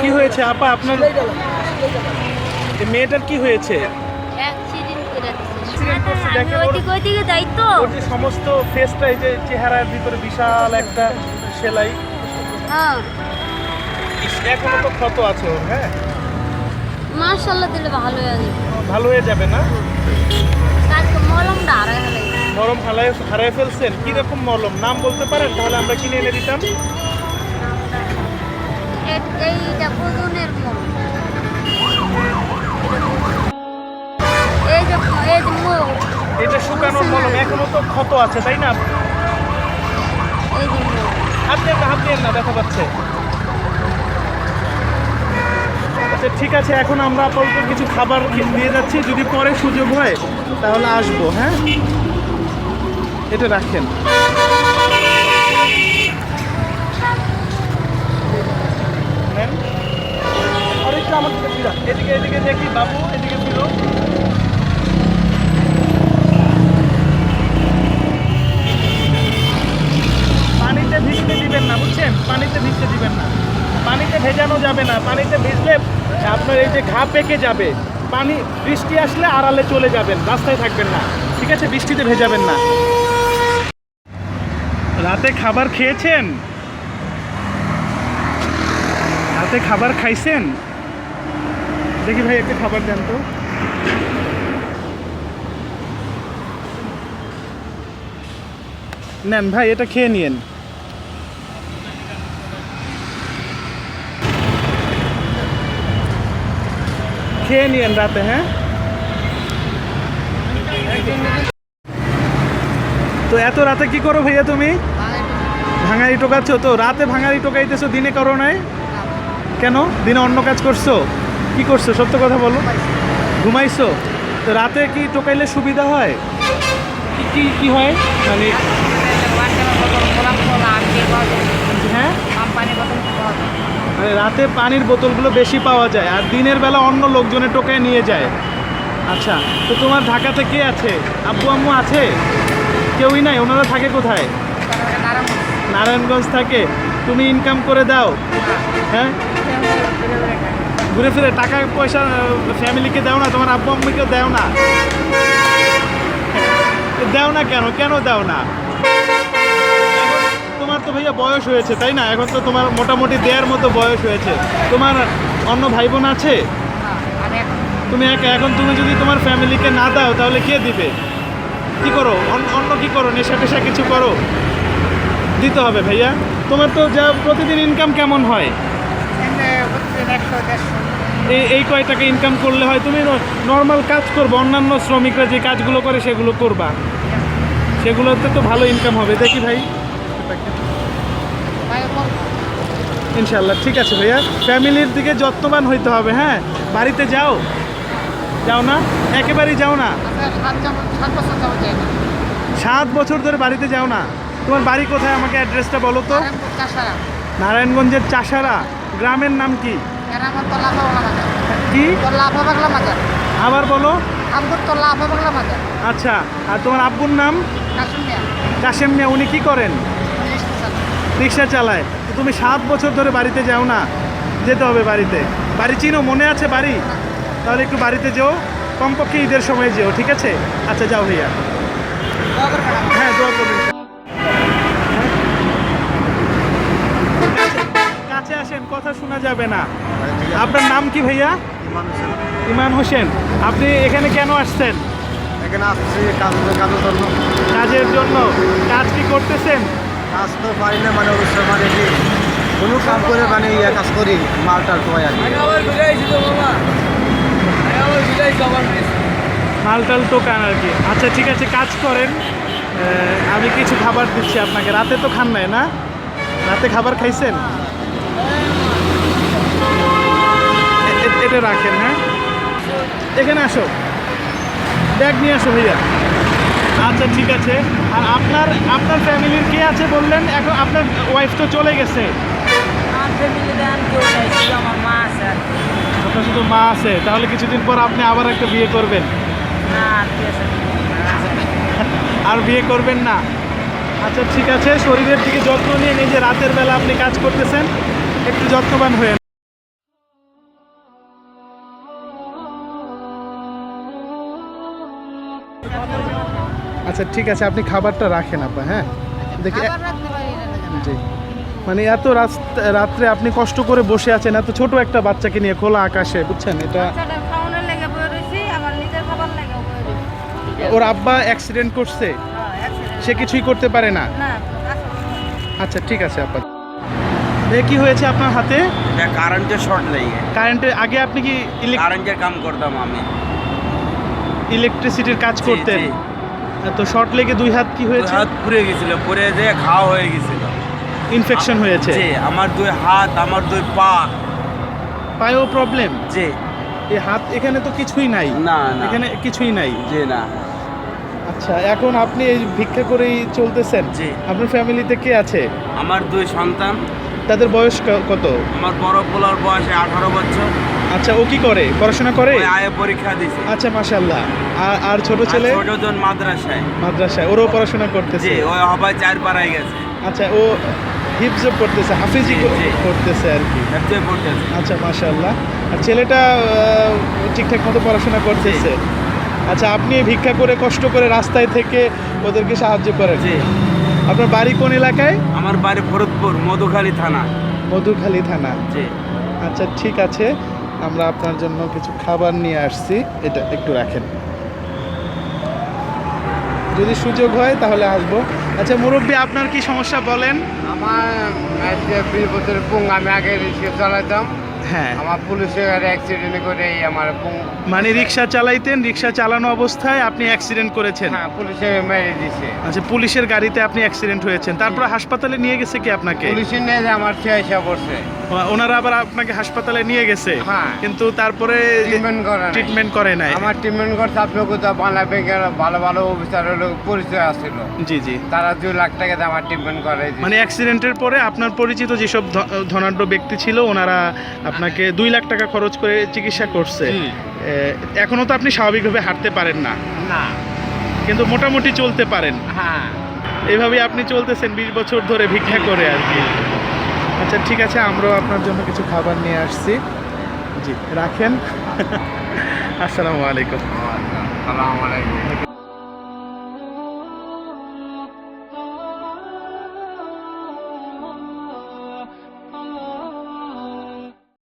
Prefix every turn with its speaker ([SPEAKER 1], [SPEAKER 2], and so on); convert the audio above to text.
[SPEAKER 1] কি হয়েছে আপা আপনার মেয়েটার কি হয়েছে? সমস্ত ফেসটা এই যে চেহারার ভিতরে বিশাল একটা সেলাই।
[SPEAKER 2] হ্যাঁ।
[SPEAKER 1] এখনও তো ক্ষত আছে ওর হ্যাঁ?
[SPEAKER 2] মাশাল্লাহ দিলে ভালো হয়ে যাবে।
[SPEAKER 1] ভালো হয়ে যাবে না?
[SPEAKER 2] কালকে মলমটা আড়াই
[SPEAKER 1] মলম হারায় হারায় ফেলছেন? কি রকম মলম? নাম বলতে পারেন? তাহলে আমরা কিনে এনে দিতাম।
[SPEAKER 2] এইটা ওজনের মলম এই যে এই যে মো
[SPEAKER 1] এটা শুকানোর মলম এখনও তো ক্ষত আছে তাই না?
[SPEAKER 2] এই যে মো
[SPEAKER 1] হাত দিয়ে না হাত দিয়ে না দেখা পাচ্ছে আচ্ছা ঠিক আছে এখন আমরা আপাতত কিছু খাবার নিয়ে যাচ্ছি। যদি পরে সুযোগ হয় তাহলে আসব হ্যাঁ? এটা রাখেন। নেন। আরেকটু আমার দিকে ফিরা। এদিকে এদিকে দেখি বাবু, এদিকে ফিরো। পানিতে ভিজতে দিবেন না, বুঝছেন? পানিতে ভিজতে দিবেন না। পানিতে ভেজানো যাবে না। পানিতে ভিজলে আপনার এই যে ঘা পেকে যাবে। পানি, বৃষ্টি আসলে আড়ালে চলে যাবেন, রাস্তায় থাকবেন না। ঠিক আছে? বৃষ্টিতে ভেজাবেন না। রাতে খাবার খেয়েছেন? রাতে খাবার খাইছেন? দেখি ভাই, একটু খাবার দেন তো। নেন ভাই, এটা খেয়ে নিয়েন। খেয়ে নিয়েন রাতে হ্যাঁ? তো এত রাতে কি করো ভাইয়া তুমি? ভাঙারি টোকাচ্ছ তো? রাতে ভাঙারি টোকাইতেছো, দিনে করো নাই? কেন? দিনে অন্য কাজ করছ? কি করছ? সত্য কথা বলো। ঘুমাইছো? তো রাতে কি টোকাইলে সুবিধা হয়? কি কি কি হয়? মানে হ্যাঁ? মানে রাতে পানির বোতলগুলো বেশি পাওয়া যায় আর দিনের বেলা অন্য লোকজনের টোকায় নিয়ে যায়। আচ্ছা তো তোমার ঢাকাতে কে আছে? আব্বু আম্মু আছে? কেউই নাই? ওনারা থাকে কোথায়? নারায়ণগঞ্জ। থাকে। তুমি ইনকাম করে দাও। হ্যাঁ? ঘুরে ফিরে টাকা পয়সা ফ্যামিলিকে দাও না, তোমার আব্বু আম্মুকে দাও না। দাও না কেন? কেন দাও না? তোমার তো ভাইয়া বয়স হয়েছে, তাই না? এখন তো তোমার মোটামুটি দেওয়ার মতো বয়স হয়েছে। তোমার অন্য ভাই বোন আছে? তুমি একা, এখন তুমি যদি তোমার ফ্যামিলিকে না দাও, তাহলে কে দিবে? কি করো? অন- অন্য কি করো? নেশা টেশা কিছু করো? দিতে হবে ভাইয়া। তোমার তো যা প্রতিদিন ইনকাম কেমন হয়? এই কয় টাকা ইনকাম করলে হয়? তুমি নর্মাল কাজ করবে অন্যান্য শ্রমিকরা যে কাজগুলো করে সেগুলো করবা। সেগুলোতে তো ভালো ইনকাম হবে। দেখি ভাই। ইনশাল্লাহ ঠিক আছে ভাইয়া। ফ্যামিলির দিকে যত্নবান হইতে হবে হ্যাঁ? বাড়িতে যাও। যাও না? একেবারেই যাও না? সাত বছর ধরে বাড়িতে যাও না? তোমার বাড়ি কোথায়? আমাকে অ্যাড্রেসটা বলো তো। নারায়ণগঞ্জের চাষারা? গ্রামের নাম কি? কি? আবার বলো। আচ্ছা আর তোমার আব্বুর নাম? কাশেম মিয়া। উনি কি করেন? রিক্সা চালায়। তুমি সাত বছর ধরে বাড়িতে যাও না যেতে হবে বাড়িতে। বাড়ি চিনো মনে আছে বাড়ি? তাহলে একটু বাড়িতে যেও কমপক্ষে ঈদের সময় যেও ঠিক আছে? আচ্ছা যাও ভাইয়া। হ্যাঁ দোয়া করবেন কাছে- কাছে আসেন কথা শোনা যাবে না। আপনার নাম কি ভাইয়া? ইমান হোসেন। আপনি এখানে কেন আসছেন?
[SPEAKER 3] এখানে আসছি কাজ কাজের জন্য।
[SPEAKER 1] কাজের জন্য। কাজ কি করতেছেন?
[SPEAKER 3] কাজ তো পারি না মানে অবশ্যই মানে কি কোনো কাম করে মানে ইয়ে কাজ করি মাল টাল তো আর।
[SPEAKER 1] মালটাল টোকান আর কি। আচ্ছা ঠিক আছে কাজ করেন। আমি কিছু খাবার দিচ্ছি আপনাকে। রাতে তো খান নাই না? রাতে খাবার খাইছেন? এ- রাখেন হ্যাঁ? এখানে আসো। ব্যাগ নিয়ে আসো ভাইয়া। আচ্ছা ঠিক আছে। আর আপনার আপনার ফ্যামিলির কে আছে বললেন? এখন আপনার ওয়াইফ তো চলে গেছে। আপনার শুধু মা আছে। তাহলে কিছুদিন পর আপনি আবার একটা বিয়ে করবেন। আর বিয়ে করবেন না। আচ্ছা ঠিক আছে। শরীরের দিকে যত্ন নিয়ে যে রাতের বেলা আপনি কাজ করতেছেন। একটু যত্নবান হয়ে আচ্ছা ঠিক আছে আপনি খাবারটা রাখেন আপা হ্যাঁ? দেখি জি। মানে এত রাত- রাত্রে আপনি কষ্ট করে বসে আছেন এত ছোট একটা বাচ্চাকে নিয়ে খোলা আকাশে বুঝছেন? এটা ওর আব্বা অ্যাক্সিডেন্ট করছে?
[SPEAKER 2] হ্যাঁ,
[SPEAKER 1] সে কিছুই করতে পারে না?
[SPEAKER 2] না
[SPEAKER 1] আচ্ছা ঠিক আছে আপা। এ কি হয়েছে আপনার হাতে?
[SPEAKER 4] কারেন্টের শর্ট লেগে।
[SPEAKER 1] কারেন্টের আগে আপনি কি
[SPEAKER 4] কারেন্টের কাম করতাম আমি।
[SPEAKER 1] ইলেকট্রিসিটির কাজ করতেন।
[SPEAKER 4] জি।
[SPEAKER 1] তো শর্ট লেগে দুই হাত কি
[SPEAKER 4] দুই
[SPEAKER 1] হয়েছে
[SPEAKER 4] হাত পুড়ে গেছিল পুড়ে যে ঘা হয়ে গেছিল।
[SPEAKER 1] ইনফেকশন হয়েছে?
[SPEAKER 4] জি আমার দুই হাত আমার দুই পা।
[SPEAKER 1] পায়েও প্রবলেম
[SPEAKER 4] জি।
[SPEAKER 1] এই হাত এখানে তো কিছুই নাই।
[SPEAKER 4] না না।
[SPEAKER 1] এখানে কিছুই নাই?
[SPEAKER 4] জি না।
[SPEAKER 1] আচ্ছা এখন আপনি এই ভিক্ষা করেই চলতেছেন?
[SPEAKER 4] জি।
[SPEAKER 1] আপনার ফ্যামিলিতে কে আছে?
[SPEAKER 4] আমার দুই সন্তান।
[SPEAKER 1] তাদের বয়স ক- কত?
[SPEAKER 4] আমার বড় পোলার বয়স আঠারো বছর।
[SPEAKER 1] আচ্ছা ও কি করে? পড়াশোনা করে?
[SPEAKER 4] আয়ে পরীক্ষা দিছে।
[SPEAKER 1] আচ্ছা মাশাল্লাহ আর আর ছোট ছেলে?
[SPEAKER 4] ছোট জন মাদ্রাসায়।
[SPEAKER 1] মাদ্রাসায়। ওরও পড়াশোনা করতেছে?
[SPEAKER 4] জি ওই হবাই চার পাড়ায় গেছে।
[SPEAKER 1] আচ্ছা ও হিপজ করতেছে হাফিজি। করতেছে আর কি।
[SPEAKER 4] পড়তেছে
[SPEAKER 1] আচ্ছা মাশাল্লাহ আর ছেলেটা ঠিকঠাক মতো পড়াশোনা করতেছে? আচ্ছা আপনি ভিক্ষা করে কষ্ট করে রাস্তায় থেকে ওদেরকে সাহায্য করেন?
[SPEAKER 4] জি।
[SPEAKER 1] আপনার বাড়ি কোন এলাকায়?
[SPEAKER 4] আমার বাড়ি ভরতপুর মধুখালী থানা।
[SPEAKER 1] মধুখালী থানা।
[SPEAKER 4] জি।
[SPEAKER 1] আচ্ছা ঠিক আছে। আমরা আপনার জন্য কিছু খাবার নিয়ে আসছি। এটা একটু রাখেন। যদি সুযোগ হয় তাহলে আসব। আচ্ছা মুরব্বী, আপনার কি সমস্যা বলেন?
[SPEAKER 3] আমার বিশ বছরের পুং, আমি আগে চালাতাম
[SPEAKER 1] হ্যাঁ।
[SPEAKER 3] আমার পুলিশের গাড়ি অ্যাক্সিডেন্ট করে এই আমার
[SPEAKER 1] মানে রিক্সা চালাইতেন রিক্সা চালানো অবস্থায় আপনি অ্যাক্সিডেন্ট করেছেন?
[SPEAKER 3] হ্যাঁ পুলিশে মেরে দিছে।
[SPEAKER 1] আচ্ছা পুলিশের গাড়িতে আপনি অ্যাক্সিডেন্ট হয়েছেন। তারপর হাসপাতালে নিয়ে গেছে কি আপনাকে?
[SPEAKER 3] পুলিশের নিয়ে যে আমার চিকিৎসা করছে
[SPEAKER 1] ওনারা আবার আপনাকে হাসপাতালে নিয়ে গেছে?
[SPEAKER 3] হ্যাঁ।
[SPEAKER 1] কিন্তু তারপরে
[SPEAKER 3] ট্রিটমেন্ট করে নাই।
[SPEAKER 1] ট্রিটমেন্ট করে নাই।
[SPEAKER 3] আমার ট্রিটমেন্ট করছে আপনি কোথাও বাংলা ব্যাংকের ভালো ভালো অফিসারের লোক পরিচয় আসছিল
[SPEAKER 1] জি জি।
[SPEAKER 3] তারা দুই লাখ টাকা দিয়ে আমার ট্রিটমেন্ট করে
[SPEAKER 1] মানে অ্যাক্সিডেন্টের পরে আপনার পরিচিত যেসব ধনাঢ্য ব্যক্তি ছিল ওনারা আপনাকে দুই লাখ টাকা খরচ করে চিকিৎসা করছে। এখনও তো আপনি স্বাভাবিকভাবে হাঁটতে পারেন না।
[SPEAKER 3] না।
[SPEAKER 1] কিন্তু মোটামুটি চলতে পারেন।
[SPEAKER 3] হ্যাঁ।
[SPEAKER 1] এইভাবে আপনি চলতেছেন বিশ বছর ধরে ভিক্ষা করে আর কি। আচ্ছা ঠিক আছে আমরাও আপনার জন্য কিছু খাবার নিয়ে আসছি। জি রাখেন। আসসালামু আলাইকুম।
[SPEAKER 3] আসসালামু। আলাইকুম